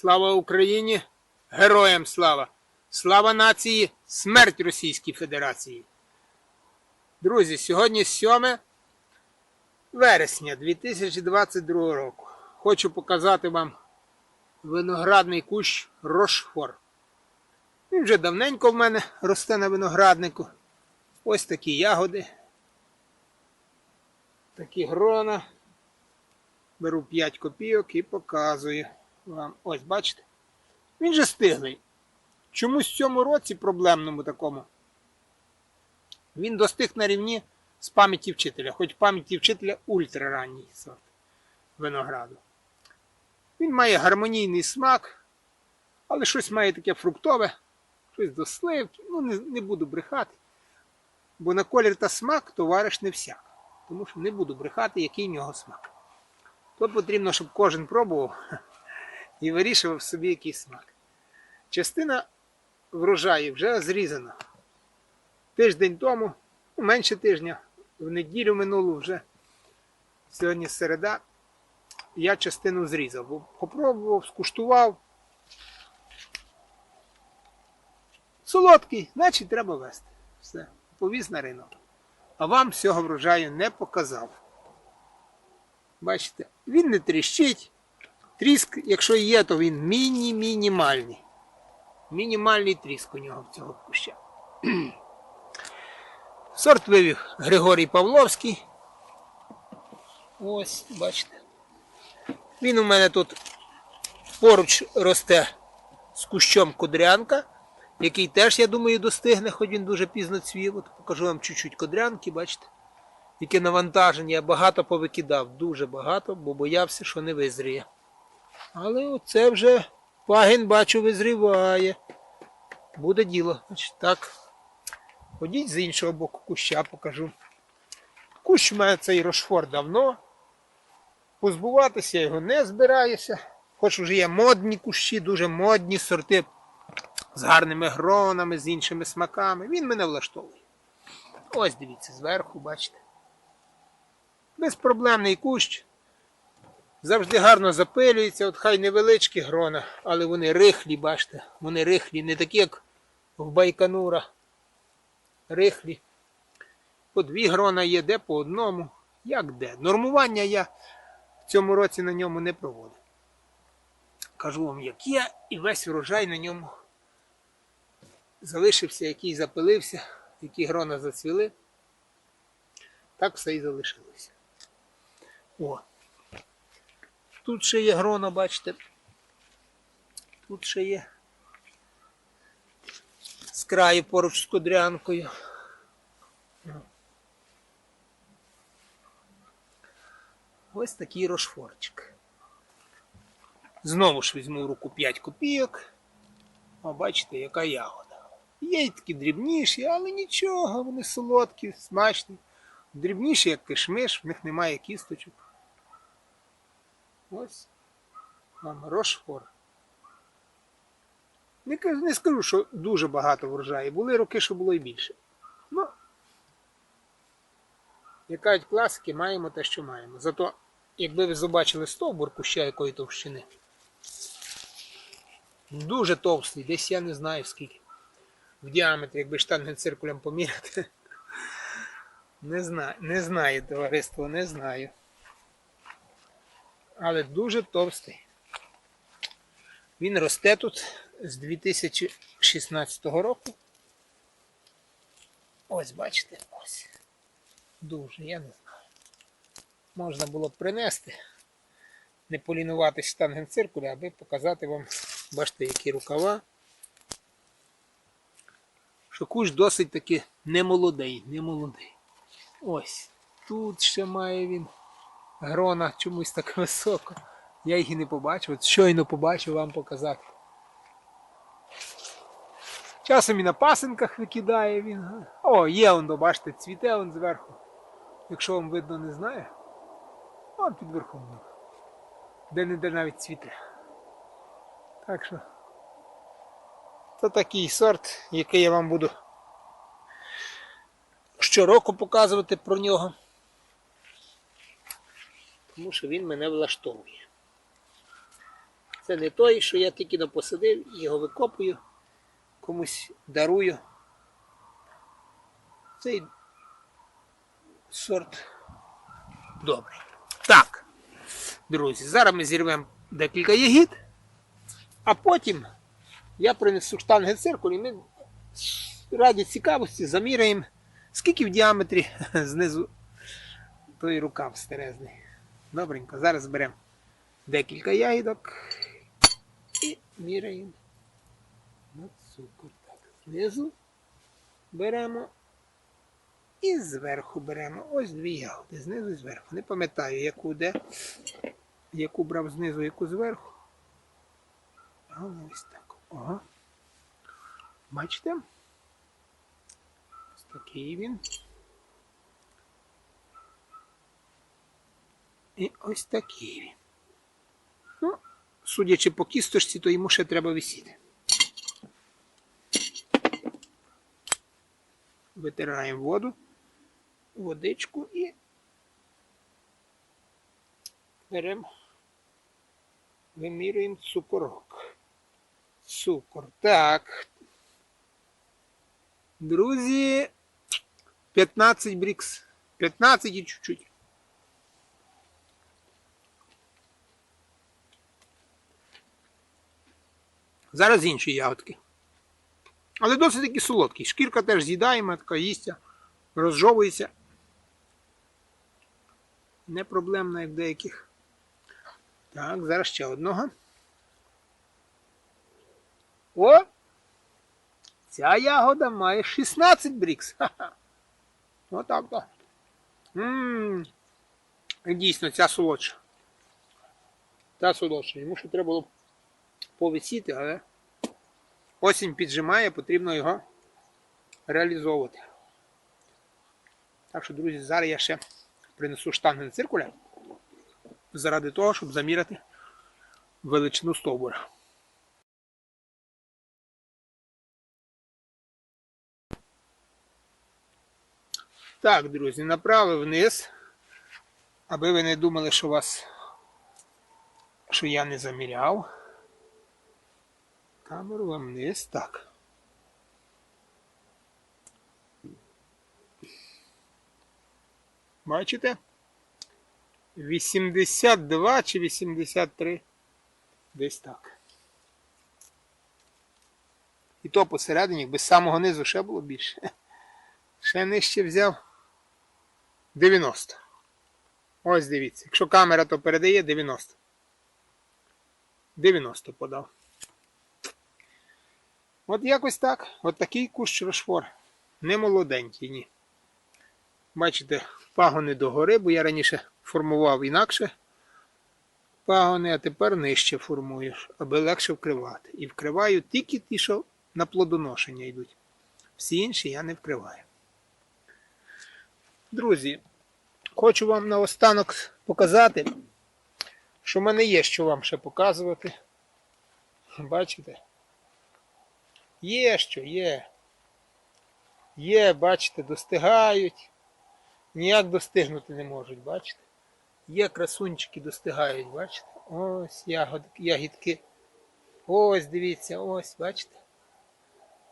Слава Україні! Героям слава! Слава нації! Смерть Російській Федерації! Друзі, сьогодні 7 вересня 2022 року. Хочу показати вам виноградний кущ Рошфор. Він вже давненько в мене росте на винограднику. Ось такі ягоди. Такі грона. Беру 5 копійок і показую вам. Ось, бачите? Він же стиглий. Чомусь в цьому році проблемному такому. Він достиг на рівні з пам'яті вчителя, хоч пам'яті вчителя ультраранній сорт винограду. Він має гармонійний смак, але щось має таке фруктове, щось до сливки. Ну, не, не буду брехати. Бо на колір та смак товариш не всяк. Тому що не буду брехати, який в нього смак. Тут потрібно, щоб кожен пробував і вирішував собі який смак. Частина врожаю вже зрізана. Тиждень тому, ну, менше тижня, в неділю минулу вже, сьогодні середа, я частину зрізав. Бо попробував, скуштував. Солодкий, значить треба вести. Все, повіз на ринок. А вам всього врожаю не показав. Бачите, він не тріщить. Тріск, якщо є, то він міні-мінімальний. Мінімальний тріск у нього в цього куща. Сорт вивів Григорій Павловський. Ось, бачите. Він у мене тут поруч росте з кущом кудрянка, який теж, я думаю, достигне, хоч він дуже пізно цвів. От покажу вам чуть-чуть кудрянки, бачите. Яке навантаження я багато повикидав, дуже багато, бо боявся, що не визріє. Але оце вже пагін, бачу, визріває. Буде діло. Значить, так. Ходіть з іншого боку куща покажу. Кущ у мене цей рошфор давно. Позбуватися я його не збираюся. Хоч вже є модні кущі, дуже модні сорти з гарними гронами, з іншими смаками. Він мене влаштовує. Ось дивіться, зверху, бачите. Безпроблемний кущ. Завжди гарно запилюється, от хай невеличкі грона, але вони рихлі, бачите, вони рихлі, не такі, як в Байконура. Рихлі. По дві грона є, де по одному. Як де. Нормування я в цьому році на ньому не проводив. Кажу вам, як є, і весь урожай на ньому залишився, який запилився, які грона зацвіли. Так все і залишилося. О. Тут ще є грона, бачите. Тут ще є з краю поруч з кудрянкою. Ось такий рошфорчик. Знову ж візьму в руку 5 копійок. О, бачите, яка ягода. Є й такі дрібніші, але нічого, вони солодкі, смачні. Дрібніші, як кишмиш, в них немає кісточок. Ось вам рошфор. Не, скажу, що дуже багато врожаю. Були роки, що було і більше. Ну, як кажуть класики, маємо те, що маємо. Зато, якби ви побачили стовбур куща якої товщини, дуже товстий, десь я не знаю скільки. В діаметрі, якби штангенциркулем поміряти. Не знаю, не знаю, товариство, не знаю. Але дуже товстий. Він росте тут з 2016 року. Ось, бачите, ось. Дуже, я не знаю. Можна було б принести, не полінуватись штангенциркуля, аби показати вам, бачите, які рукава. Що кущ досить таки немолодий, немолодий. Ось. Тут ще має він грона чомусь так високо. Я їх і не побачив. От щойно побачив вам показати. Часом і на пасинках викидає він. О, є он, бачите, цвіте он зверху. Якщо вам видно, не знає. Он під верхом. Де не де навіть цвіте. Так що. Це такий сорт, який я вам буду щороку показувати про нього. Тому що він мене влаштовує. Це не той, що я тільки посадив, його викопую, комусь дарую. Цей сорт добрий. Так, друзі, зараз ми зірвемо декілька ягід, а потім я принесу штанги циркуль і ми раді цікавості заміряємо, скільки в діаметрі знизу той рукав стерезний. Добренько, зараз беремо декілька ягідок і міряємо на цукор. Так, знизу беремо і зверху беремо. Ось дві ягоди, знизу і зверху. Не пам'ятаю, яку де, яку брав знизу, яку зверху. Але ось так. Ага. Бачите? Ось такий він. І ось такий. Ну, судячи по кісточці, то йому ще треба висіти. Витираємо воду, водичку і беремо, вимірюємо цукорок. Цукор. Так. Друзі, 15 брікс. 15 і чуть-чуть. Зараз інші ягодки. Але досить таки солодкі. Шкірка теж з'їдаємо, така їсться, розжовується. Не проблемна, як деяких. Так, зараз ще одного. О! Ця ягода має 16 брікс. Отак то. Ммм. Дійсно, ця солодша. Та солодша. Йому ще треба було повисіти, але осінь піджимає, потрібно його реалізовувати. Так що, друзі, зараз я ще принесу штанги на циркуля заради того, щоб заміряти величину стовбура. Так, друзі, направив вниз, аби ви не думали, що вас що я не заміряв. Камеру вам вниз. Так. Бачите? 82 чи 83. Десь так. І то посередині, без самого низу ще було більше. Ще нижче взяв 90. Ось дивіться. Якщо камера, то передає 90. 90 подав. От якось так. От такий кущ рошфор. Не молоденький, ні. Бачите, пагони догори, бо я раніше формував інакше пагони, а тепер нижче формую, аби легше вкривати. І вкриваю тільки ті, що на плодоношення йдуть. Всі інші я не вкриваю. Друзі, хочу вам наостанок показати, що в мене є що вам ще показувати. Бачите? Є що, є. Є, бачите, достигають. Ніяк достигнути не можуть, бачите? Є красунчики достигають, бачите? Ось ягод, ягідки. Ось, дивіться, ось, бачите?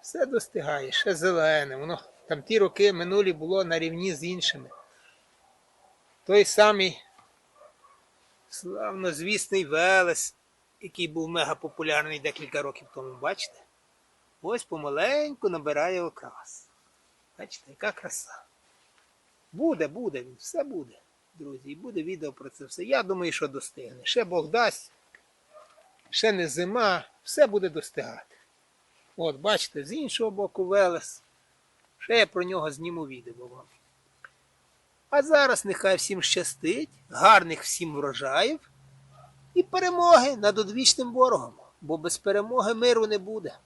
Все достигає, ще зелене. Воно там ті роки минулі було на рівні з іншими. Той самий славнозвісний Велес, який був мега популярний декілька років тому, бачите? Ось помаленьку набирає окрас. Бачите, яка краса. Буде, буде, все буде, друзі. І буде відео про це все. Я думаю, що достигне. Ще Бог дасть, ще не зима, все буде достигати. От, бачите, з іншого боку Велес. Ще я про нього зніму відео вам. А зараз нехай всім щастить, гарних всім врожаїв і перемоги над одвічним ворогом, бо без перемоги миру не буде.